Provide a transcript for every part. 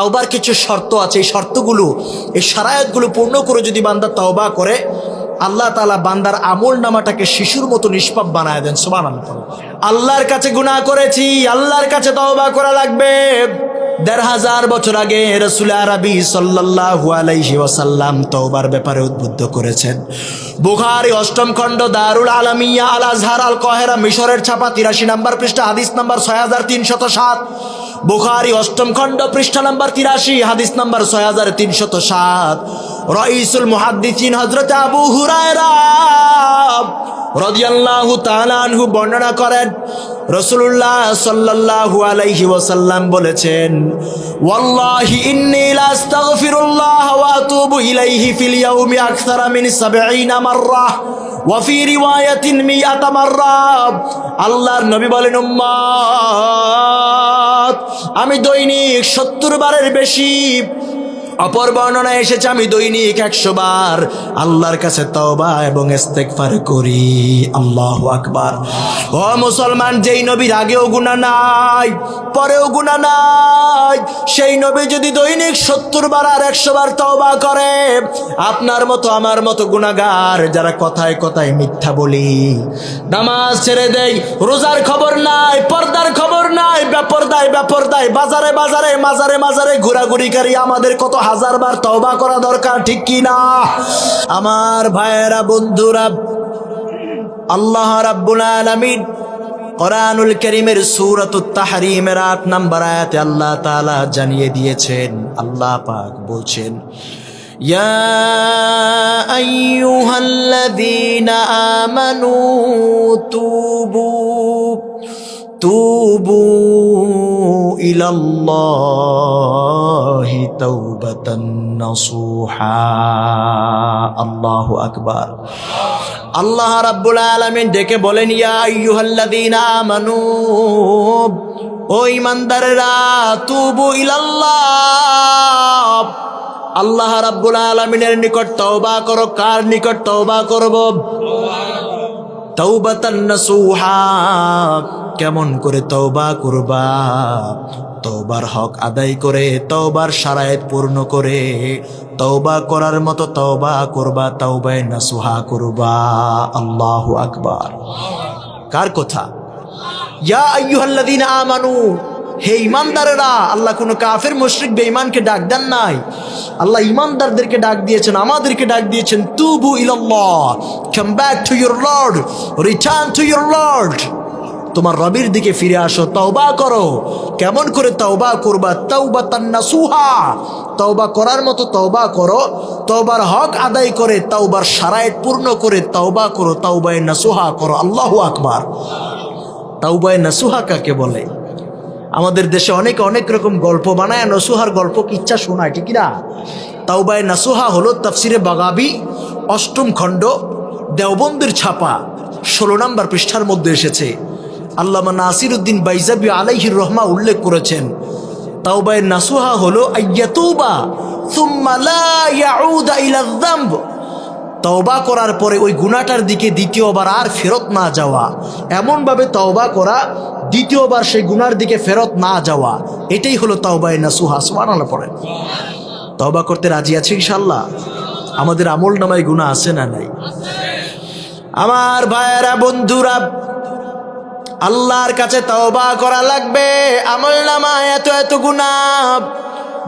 তাওবার কিছু শর্ত আছে, এই শর্তগুলো, এই সারায়তগুলো পূর্ণ করে যদি বান্দা তাওবা করে, আল্লাহ তালা বান্দার আমল নামাটাকে শিশুর মতো নিষ্পাপ বানায় দেন সুবান আল্লাহর কাছে গুনাহ করেছি, আল্লাহর কাছে তওবা করা লাগবে। দেড় হাজার বছর আগে রসুল আরবি সাল্লাল্লাহু আলাইহি ওয়াসাল্লাম তওবার ব্যাপারে উদ্বুদ্ধ করেছেন। বুখারী অষ্টম খণ্ড, দারুল আলমিয়া আল আজহার আল কহেরা মিশরের ছাপা তিরাশি নাম্বার পৃষ্ঠা, হাদিস নাম্বার ছয় হাজার তিনশত সাত। বুখারী অষ্টম খণ্ড পৃষ্ঠা নাম্বার তিরাশি হাদিস নাম্বার ছয় হাজার তিনশত সাত। রইসুল মুহাদ্দিসিন হজরত আবু হুরায়রা রাদিয়াল্লাহু তাআলা আনহু বর্ণনা করেন, রাসূলুল্লাহ সাল্লাল্লাহু আলাইহি ওয়াসাল্লাম বলেছেন, ওয়াল্লাহি ইন্নী লাস্তাগফিরুল্লাহ ওয়া আতুবু ইলাইহি ফিল ইয়াউমি আকসারা মিন 70 মাররাহ ওয়া ফি রিওয়ায়াতিন মিয়াতা মাররাহ আল্লাহর নবী বলেন, উম্মত, আমি দৈনিক 70 বারের বেশি অপর বর্ণনা এসেছে, আমি দৈনিক একশো বার আল্লাহর কাছে তওবা এবং ইস্তেগফার করি। আল্লাহু আকবার। ও মুসলমান, যেই নবীর আগেও গুনাহ নাই, পরেও গুনাহ নাই, সেই নবী যদি দৈনিক সত্তর বার আর একশো বার তওবা করে, আপনার মতো, আমার মতো গুনাহগার যারা কথায় কথায় মিথ্যা বলি, নামাজ ছেড়ে দেই রোজার খবর নাই, পর্দার খবর নাই ব্যাপরদায় ব্যাপরদায় বাজারে বাজারে, মাজারে মাজারে ঘোরাঘুরি করি, আমাদের কত হাজার বার তওবা করা দরকার ঠিক কি না আমার ভাইয়েরা বন্ধুরা আল্লাহ রাব্বুল আলামিন কোরআনুল করিমের সূরাতুত তাহরিমের আট নাম্বার আয়াতে আল্লাহ তাআলা জানিয়ে দিয়েছেন আল্লাহ পাক বলছেন يا أيها الذين آمنوا توبوا তুবু ইলাল্লাহি তাওবাতান নাসুহা আল্লাহু আকবার। আল্লাহ রাব্বুল আলামিন ডেকে বলেন, ইয়া আইয়ুহাল্লাযীনা আমানু, ও ইমানদারেরা তুবু ইলাল্লাহ। আল্লাহ রাব্বুল আলমিনের নিকট তওবা করো। কার নিকট তওবা করব? কেমন করে তওবা করবা? তওবার হক আদায় করে, তওবার সারায়াত পূর্ণ করে, তওবা করার মতো তওবা করবা, তওবায় নাসুহা করবা। আল্লাহু আকবার। কার কথা? ইয়া আইয়ুহাল্লাযীনা আমানু হে ইমানদারেরা, আল্লাহ কোনো কাফের, মুশরিক, বেঈমানকে ডাক দেন নাই। আল্লাহ ইমানদারদেরকে ডাক দিয়েছেন, আমাদেরকে ডাক দিয়েছেন, তুবু ইলাল্লাহ come to your lord return to lord তোমার রবির দিকে ফিরে আসো, তওবা করো। কেমন করে তওবা করবা? তওবা তান্নাসুহা তওবা করার মতো তওবা করো। তওবার হক আদায় করে, তওবার সারায়েত পূর্ণ করে, তওবা করো। তওবায় নাসুহা করো। আল্লাহু আকবার। তাওবায় নাসুহা কাকে বলে? আমাদের দেশে অনেক অনেক রকম গল্প বানায় নসুহার গল্প কিচ্ছা শোনায়, ঠিক না? তাওবায় নাসুহা হলো তাফসিরে বাগাবি, অষ্টম খণ্ড, দেওবন্দের ছাপা, ষোলো নম্বর পৃষ্ঠার মধ্যে এসেছে। আল্লামা নাসির উদ্দিন বাইজাবি আলাইহির রহমা উল্লেখ করেছেন, তাওবায় নাসুহা হলো তওবা করার পরে ওই গুণাটার দিকে দ্বিতীয়বার আর ফেরত না যাওয়া, এমনভাবে তওবা করা দ্বিতীয়বার সেই গুনার দিকে ফেরত না যাওয়া, এটাই হলো তওবায় নাসুহা, সুবহানাল্লাহ পড়েন। তওবা করতে রাজি আছে ইনশাল্লাহ আমাদের আমল নামায় গুণা আছে না নাই? আমার ভাইয়েরা, বন্ধুরা, আল্লাহর কাছে তওবা করা লাগবে। আমল নামায় এত এত গুণা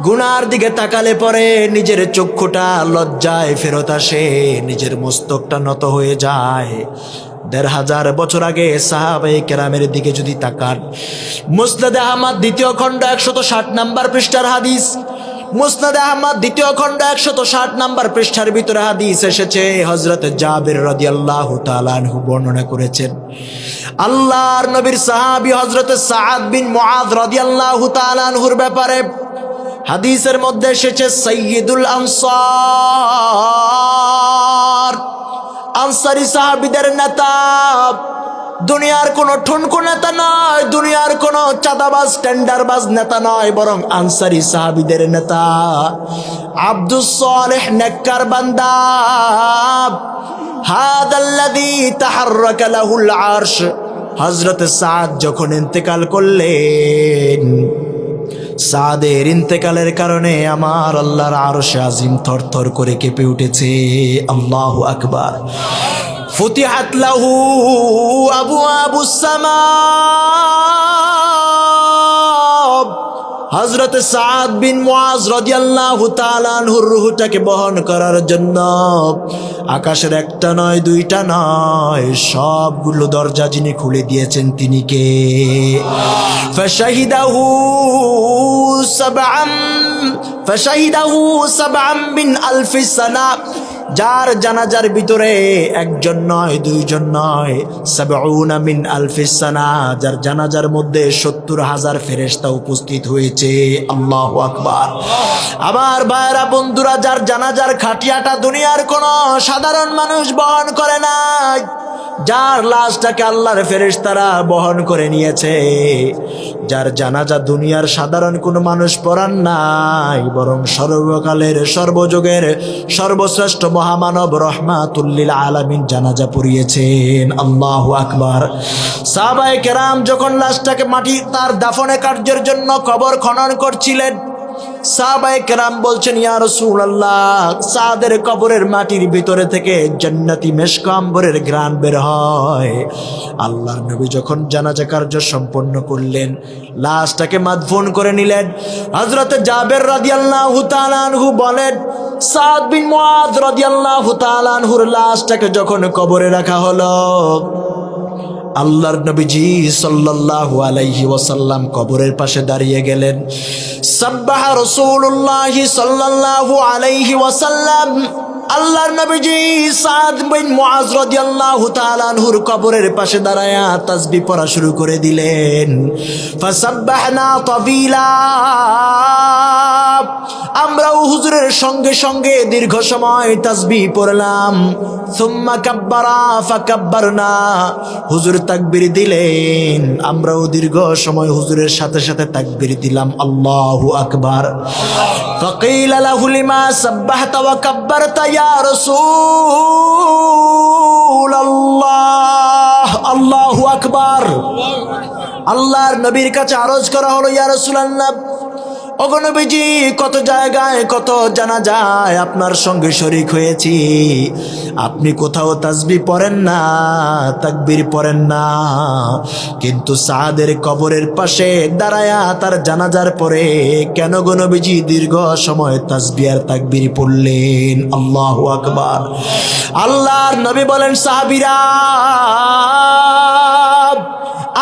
গুনার দিকে তাকালে পরে নিজের চক্ষুটা লজ্জায় ফেরত আসে, নিজের মস্তকটা নত হয়ে যায়। দেড় হাজার বছর আগে সাহাবাই কেরামের দিকে যদি তাকান, মুসনাদে আহমদ দ্বিতীয় খণ্ড একশত ষাট নাম্বার পৃষ্ঠার হাদিস, মুসনাদে আহমদ দ্বিতীয় খণ্ড একশত ষাট নাম্বার পৃষ্ঠার ভিতরে হাদিস এসেছে হজরত জাবির রাদিয়াল্লাহ তালানহু বর্ণনা করেছেন। আল্লাহর নবীর সাহাবি হজরত সাদ বিন মুআদ রাদিয়াল্লাহু তালানহুর ব্যাপারে হাদিসের মধ্যে এসেছে, সৈয়দুল আনসার। আনসারি সাহাবিদের নেতা। দুনিয়ার কোনো ঠুনকো নেতা নয়, দুনিয়ার কোনো চাঁদাবাজ, টেন্ডারবাজ নেতা নয়, বরং আনসারি সাহাবিদের নেতা। আব্দুস সালেহ নেককার বান্দা। হাদাল্লাযী তাহাররাকা সাদ যখন ইন্তেকাল করলেন সাদের ইন্তেকালের কারণে আমার আল্লাহর আরশে আজিম থর করে কেঁপে উঠেছে। আল্লাহ আকবার। ফতিহাত লাহু আবু আবু সামা হজরত সাদ বিন মুআজ রাদিয়াল্লাহু তাআলা আনহুর রূহটাকে বহন করার জন্য। আকাশের একটা নয়, দুইটা নয়, সবগুলো দরজা যিনি খুলে দিয়েছেন তিনি কে? ফাশাহিদাহু সাবআম ফাশাহিদাহু সাবআম বিন আলফি সানা যার জানাজার ভিতরে একজন নয়, দুইজন নয়। মিন আলফিসানা যার জানাজার মধ্যে সত্তর হাজার ফেরেশতা উপস্থিত হয়েছে। আল্লাহু আকবার। আবার ভাইরা বন্ধুরা, যার জানাজার খাটিয়াটা দুনিয়ার কোন সাধারণ মানুষ বহন করে নাই যার লাশটাকে আল্লাহর ফেরেশতারা বহন করে নিয়েছে। যার জানাজা দুনিয়ার সাধারণ কোনো মানুষ পড়ান নাই, বরং সর্বকালের, সর্বযুগের, সর্বশ্রেষ্ঠ মহামানব রহমাতুল্লিল আলামিন জানাজা পড়িয়েছেন। আল্লাহু আকবার। সাহাবায়ে কেরাম যখন লাশটাকে মাটি, তার দাফনে কার্যের জন্য কবর খনন করছিলেন সাহাবায়ে কেরাম বলছেন, ইয়া রাসূলুল্লাহ, সাদের কবরের মাটির ভিতরে থেকে জান্নাতি মেশকাম্বরের ঘ্রাণ বের হয়। আল্লাহর নবী যখন জানাজা কার্য সম্পন্ন করলেন, লাশটাকে মাদফুন করে নিলেন। হযরত জাবের রাদিয়াল্লাহু তাআলা আনহু বলেন, সাদ বিন মুআদ রাদিয়াল্লাহু তাআলা আনহুর লাশটাকে যখন কবরে রাখা হলো আল্লাহর নবীজি সাল্লাল্লাহু আলাইহি ওয়াসাল্লাম কবরের পাশে দাঁড়িয়ে গেলেন। সাব্বাহা রাসূলুল্লাহ সাল্লাল্লাহু আলাইহি ওয়াসাল্লাম। আল্লাহর নবীজি সাদ বিন মুআজ রাদিয়াল্লাহু তাআলা আনহুর কবরের পাশে দাঁড়ায়া তাসবিহ পড়া শুরু করে দিলেন। ফাসাব্বাহনা তাবিলা। আমরাও হুজুরের সঙ্গে সঙ্গে দীর্ঘ সময় তাসবিহ পড়লাম সুম্মা কাব্বারা ফাকাব্বারনা হুজুর তাকবীর দিলেন আমরাও দীর্ঘ সময় হুজুরের সাথে সাথে তাকবীর দিলাম আল্লাহু আকবার فقيل له لما سبحت وكبرت يا رسول الله الله أكبر আল্লাহর নবীর কাছে আরজ করা হলো ইয়া রাসূলুল্লাহ অগণবীজি কত জায়গায়, কত জানা যায়, আপনার সঙ্গে শরিক হয়েছি। আপনি কোথাও তাসবি পড়েন না, তাকবীর পড়েন না। কিন্তু সাদের কবরের পাশে দাঁড়ায়া তার জানাজার পরে, কেন গণবীজি দীর্ঘ সময় তাসবি আর তাকবীর পড়লেন? আল্লাহ আকবার। আল্লাহর নবী বলেন, সাহাবিরা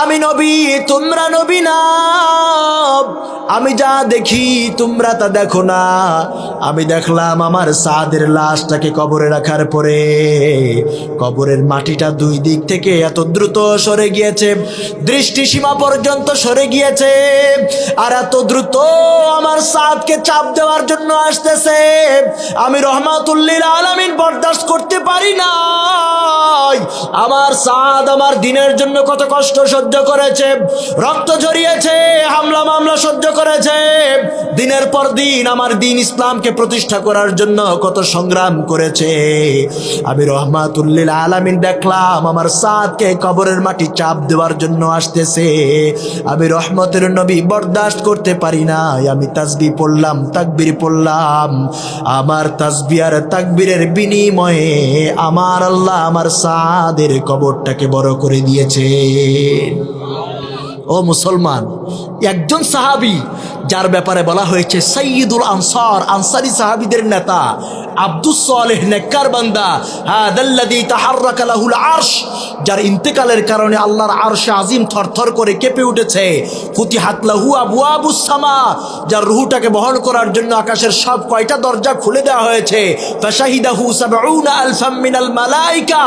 আমি নবী, তোমরা নবী না। আমি যা দেখি, তোমরা তা দেখো না। আমি দেখলাম আমার সাদের লাশটাকে কবরে রাখার পরে কবরের মাটিটা দুই দিক থেকে এত দ্রুত সরে গিয়েছে, দৃষ্টি সীমা পর্যন্ত সরে গিয়েছে, আর এত দ্রুত আমার সাদকে চাপ দেওয়ার জন্য আসতেছে। আমি রহমাতুল্লিল আলামিন বরদাস্ত করতে পারি না আমার সাদ আমার দিনের জন্য কত কষ্ট সহ্য করেছে, রক্ত ঝরিয়েছে, হামলা মামলা সহ্য করেছে। দিনের পর দিন আমার দিন ইসলামকে প্রতিষ্ঠা করার জন্য কত সংগ্রাম করেছে। আমি রহমাতুল্লিল আলামিন দেখলাম, আমার সাদকে কবরের মাটি চাপ দেওয়ার জন্য আসতেছে। আমি রহমতের নবী বরদাস্ত করতে পারি না আমি তাসবি পড়লাম, তাকবির পড়লাম। আমার তাসবি আর তাকবীরের বিনিময়ে আমার আল্লাহ আমার সাদের কবরটাকে বড় করে দিয়েছে। ও মুসলমান একজন সাহাবি যার ব্যাপারে বলা হয়েছে সৈয়দুল আনসার, আনসারি সাহাবিদের নেতা, আব্দুস বান্দা যার ইন্তেকালের কারণে আল্লাহর আজিম থরথর করে কেঁপে উঠেছে। যার বহন করার জন্য আকাশের সব কয়টা দরজা খুলে দেওয়া হয়েছে। মালাইকা,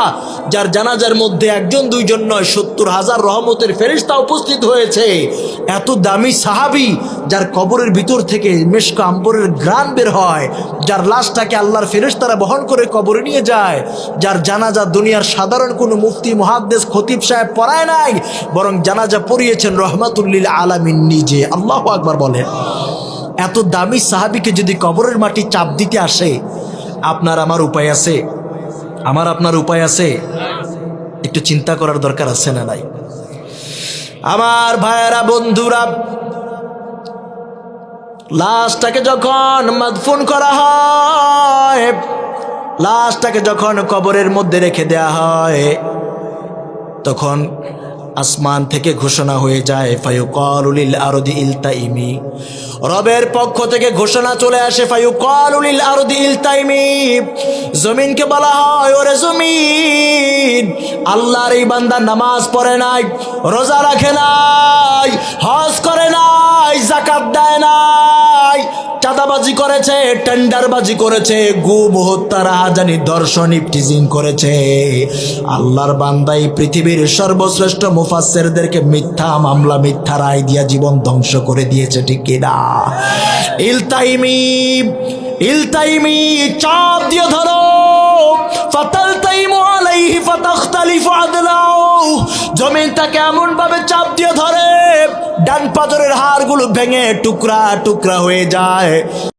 যার জানাজার মধ্যে একজন, দুইজন নয়, সত্তর হাজার রহমতের ফেরিস্তা উপস্থিত হয়েছে। এত দামি সাহাবি, যার কবরের ভিতর থেকে মেশকা আম্বরের গ্রান বের হয়, যার লাশটাকে আল্লাহর ফেরেশতারা বহন করে কবরে নিয়ে যায়, যার জানাজা দুনিয়ার সাধারণ কোনো মুফতি মহাদ্দেশ খতিব সাহেব পড়ায় নাই, বরং জানাজা পড়িয়েছেন রহমাতুল্লিল আলামিন নিজে। আল্লাহ আকবার বলেন, এত দামি সাহাবিকে যদি কবরের মাটি চাপ দিতে আসে, আপনার আমার উপায় আছে? আমার আপনার উপায় আছে? একটু চিন্তা করার দরকার আছে না নাই? আমার ভাইয়েরা, বন্ধুরা লাশটাকে যখন মাদফুন করা হয় লাশটাকে যখন কবরের মধ্যে রেখে দেয়া হয় তখন আসমান থেকে ঘোষণা হয়ে যায় ফায়ুকালুলিল আরদি ইলতাইমি। রবের পক্ষ থেকে ঘোষণা চলে আসে ফায়ুকালুলিল আরদি ইলতাইমি। জমিনকে বলা হয়, ওরে জমিন, আল্লাহর এই বান্দা নামাজ পড়ে নাই, রোজা রাখে নাই, হজ করে নাই জাকাত দেয় নাই চাঁদাবাজি করেছে, টেন্ডারবাজি করেছে, গুম হত্যা রাহাজানি দর্শন ইফটিজিং করেছে। আল্লাহর বান্দাই পৃথিবীর সর্বশ্রেষ্ঠ মুফাসেরদেরকে মিথ্যা মামলা, মিথ্যা রায় দিয়া জীবন ধ্বংস করে দিয়েছে, ঠিক কিনা ইলতাইমি ইলতাইমি চাপ দিয়ে ধরো, ফাতালতাইমু আলাইহি ফাতাখতালিফু আদলাউ জমিন তাকে এমন ভাবে চাপ দিয়ে ধরে, ডান পাথরের হাড়গুলো ভেঙে টুকরা টুকরা হয়ে যায়।